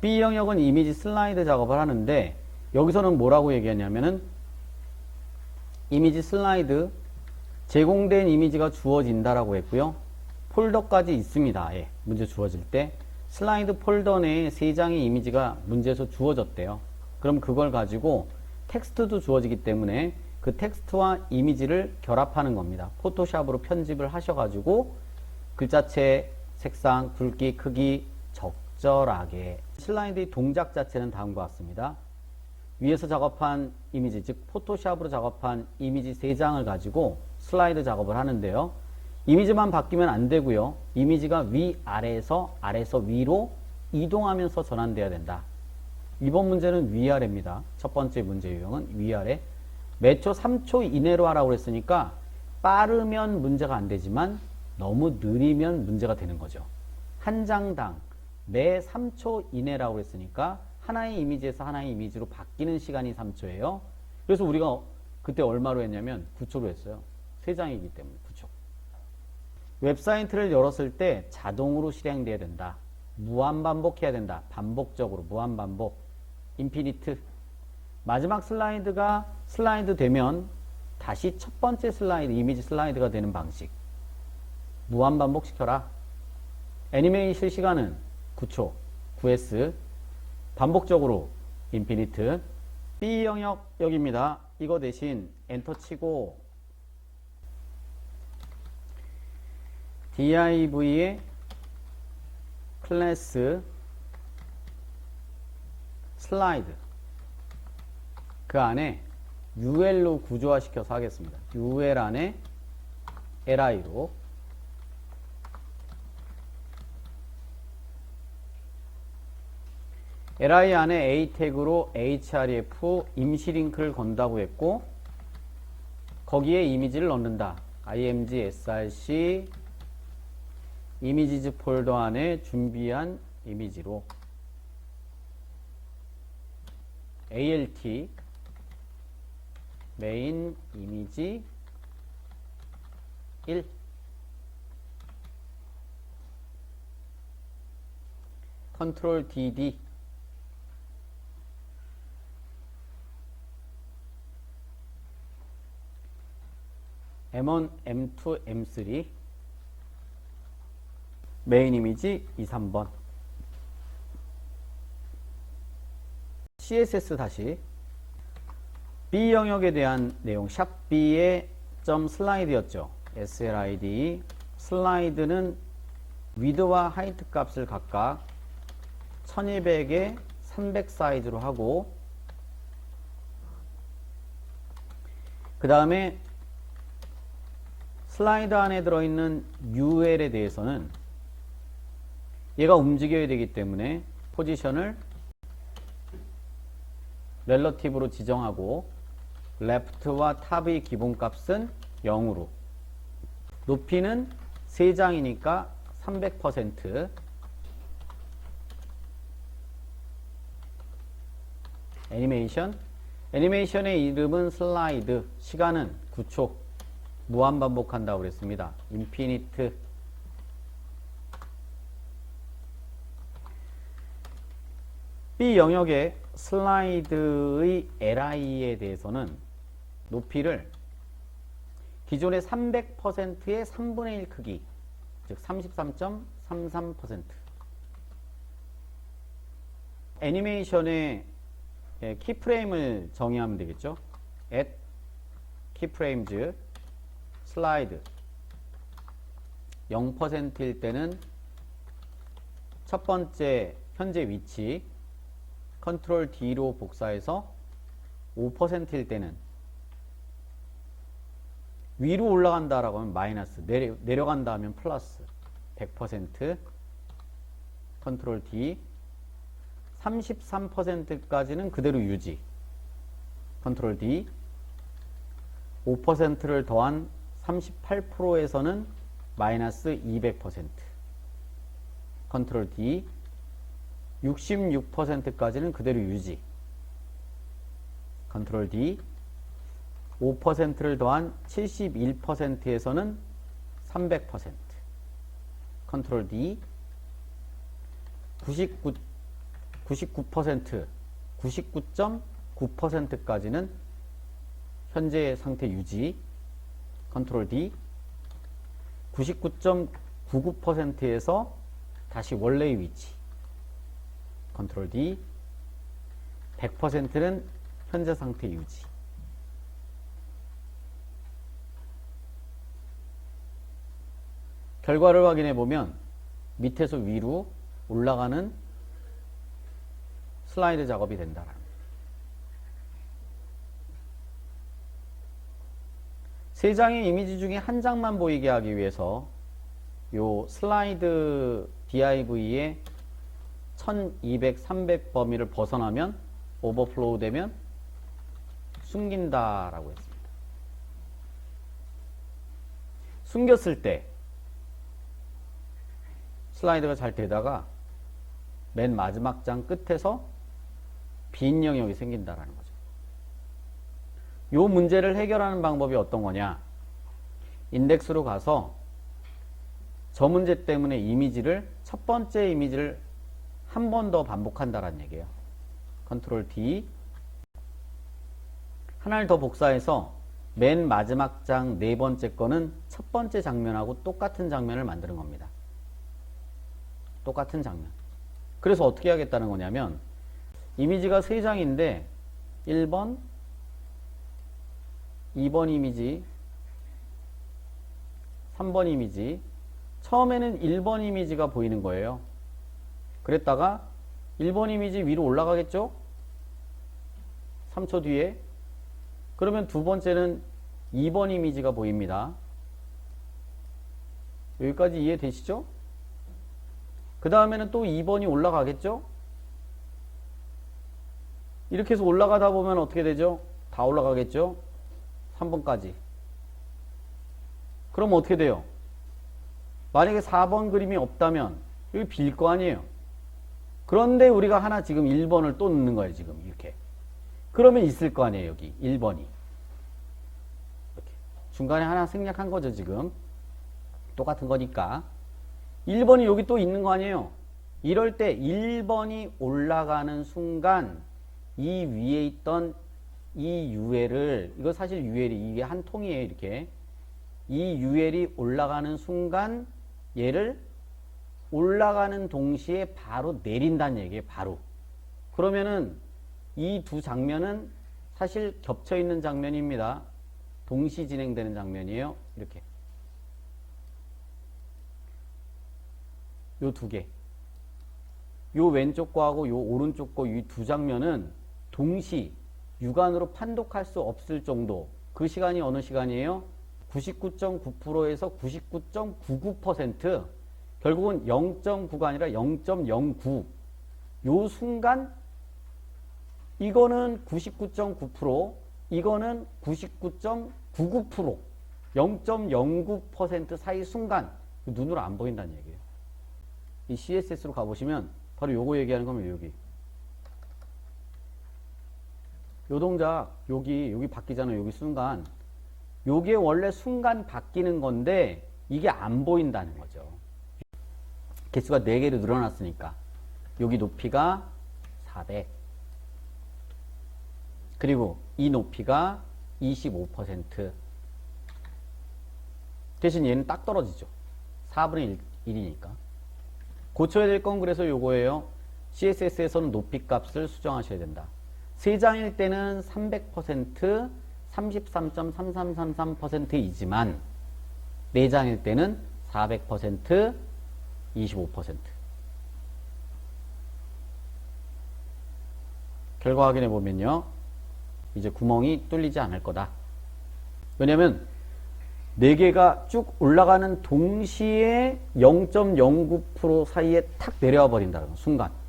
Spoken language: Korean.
B 영역은 이미지 슬라이드 작업을 하는데 여기서는 뭐라고 얘기하냐면은 이미지 슬라이드 제공된 이미지가 주어진다라고 했고요. 폴더까지 있습니다. 예, 문제 주어질 때 슬라이드 폴더 내에 세 장의 이미지가 문제에서 주어졌대요. 그럼 그걸 가지고 텍스트도 주어지기 때문에 그 텍스트와 이미지를 결합하는 겁니다. 포토샵으로 편집을 하셔가지고 글자체, 색상, 굵기, 크기 적 절하게 슬라이드의 동작 자체는 다음과 같습니다. 위에서 작업한 이미지, 즉 포토샵으로 작업한 이미지 3장을 가지고 슬라이드 작업을 하는데요. 이미지만 바뀌면 안 되고요. 이미지가 위아래에서 아래에서 위로 이동하면서 전환돼야 된다. 이번 문제는 위아래입니다. 첫 번째 문제 유형은 위아래. 매초 3초 이내로 하라고 그랬으니까 빠르면 문제가 안 되지만 너무 느리면 문제가 되는 거죠. 한 장당 매 3초 이내라고 그랬으니까 하나의 이미지에서 하나의 이미지로 바뀌는 시간이 3초예요. 그래서 우리가 그때 얼마로 했냐면 9초로 했어요. 세 장이기 때문에 9초. 웹사이트를 열었을 때 자동으로 실행돼야 된다. 무한 반복해야 된다. 반복적으로 무한 반복. 인피니트. 마지막 슬라이드가 슬라이드 되면 다시 첫 번째 슬라이드, 이미지 슬라이드가 되는 방식. 무한 반복시켜라. 애니메이션 시간은 9초, 9S. 반복적으로 인피니트. B 영역 여기입니다. 이거 대신 엔터 치고 div의 클래스 슬라이드 그 안에 ul로 구조화시켜서 하겠습니다. ul 안에 li로 li 안에 a 태그로 href 임시 링크를 건다고 했고 거기에 이미지를 넣는다. img src 이미지즈 폴더 안에 준비한 이미지로. Alt 메인 이미지 1 컨트롤 dd M1, M2, M3 메인 이미지 2, 3번. CSS 다시. B 영역에 대한 내용. 샵 B의 점 슬라이드였죠. SLID 슬라이드는 위드와 하이트 값을 각각 1200에 300 사이즈로 하고 그 다음에 슬라이드 안에 들어있는 UL에 대해서는 얘가 움직여야 되기 때문에 포지션을 렐러티브로 지정하고 레프트와 탑의 기본값은 0으로. 높이는 3장이니까 300% 애니메이션 애니메이션의 이름은 슬라이드 시간은 9초 무한 반복한다고 그랬습니다. 인피니트 B 영역의 슬라이드의 LI에 대해서는 높이를 기존의 300%의 3분의 1 크기, 즉 33.33% 애니메이션의 예, 키프레임을 정의하면 되겠죠. at keyframes 슬라이드. 0%일 때는 첫 번째 현재 위치 컨트롤 D로 복사해서 5%일 때는 위로 올라간다라고 하면 마이너스, 내려, 내려간다 하면 플러스 100% 컨트롤 D 33%까지는 그대로 유지. 컨트롤 D 5%를 더한 38%에서는 마이너스 200% 컨트롤 D 66%까지는 그대로 유지. 컨트롤 D. 5%를 더한 71%에서는 300%. 컨트롤 D. 99, 99% 99.9%까지는 현재 상태 유지 컨트롤 D 99.99%에서 다시 원래의 위치 컨트롤 D 100%는 현재 상태 유지. 결과를 확인해 보면 밑에서 위로 올라가는 슬라이드 작업이 된다라는 거예요. 세 장의 이미지 중에 한 장만 보이게 하기 위해서 요 슬라이드 div의 1200, 300 범위를 벗어나면 오버플로우 되면 숨긴다 라고 했습니다. 숨겼을 때 슬라이드가 잘 되다가 맨 마지막 장 끝에서 빈 영역이 생긴다라는 거죠. 요 문제를 해결하는 방법이 어떤 거냐? 인덱스로 가서 저 문제 때문에 이미지를 첫 번째 이미지를 한 번 더 반복한다라는 얘기예요. 컨트롤 D 하나를 더 복사해서 맨 마지막 장 네 번째 거는 첫 번째 장면하고 똑같은 장면을 만드는 겁니다. 똑같은 장면. 그래서 어떻게 하겠다는 거냐면 이미지가 세 장인데 1번, 2번 이미지, 3번 이미지. 처음에는 1번 이미지가 보이는 거예요. 그랬다가 1번 이미지 위로 올라가겠죠? 3초 뒤에. 그러면 두 번째는 2번 이미지가 보입니다. 여기까지 이해되시죠? 그 다음에는 또 2번이 올라가겠죠? 이렇게 해서 올라가다 보면 어떻게 되죠? 다 올라가겠죠? 3번까지. 그럼 어떻게 돼요? 만약에 4번 그림이 없다면 여기 빌 거 아니에요? 그런데 우리가 하나 지금 1번을 또 넣는 거예요, 지금 이렇게. 그러면 있을 거 아니에요, 여기 1번이. 이렇게. 중간에 하나 생략한 거죠, 지금. 똑같은 거니까. 1번이 여기 또 있는 거 아니에요? 이럴 때 1번이 올라가는 순간 이 위에 있던 이 UL을 이거 사실 UL이 이게 한 통이에요 이렇게. 이 UL이 올라가는 순간 얘를 올라가는 동시에 바로 내린다는 얘기예요 바로. 그러면은 이 두 장면은 사실 겹쳐 있는 장면입니다. 동시 진행되는 장면이에요 이렇게. 요 두 개. 요 왼쪽 거하고 요 오른쪽 거 이 두 장면은 동시 육안으로 판독할 수 없을 정도. 그 시간이 어느 시간이에요? 99.9%에서 99.99% 결국은 0.9가 아니라 0.09. 요 순간 이거는 99.9% 이거는 99.99% 0.09% 사이 순간 눈으로 안 보인다는 얘기예요. 이 CSS로 가보시면 바로 요거 얘기하는 거면 여기 요 동작 여기 여기 바뀌잖아요. 여기 순간. 요게 원래 순간 바뀌는 건데 이게 안 보인다는 거죠. 개수가 4개로 늘어났으니까 여기 높이가 400 그리고 이 높이가 25% 대신 얘는 딱 떨어지죠. 4분의 1, 1이니까. 고쳐야 될 건 그래서 요거예요. CSS에서는 높이 값을 수정하셔야 된다. 세 장일 때는 300% 33.3333%이지만 네 장일 때는 400% 25% 결과 확인해 보면요. 이제 구멍이 뚫리지 않을 거다. 왜냐면 4개가 쭉 올라가는 동시에 0.09% 사이에 탁 내려와 버린다는 순간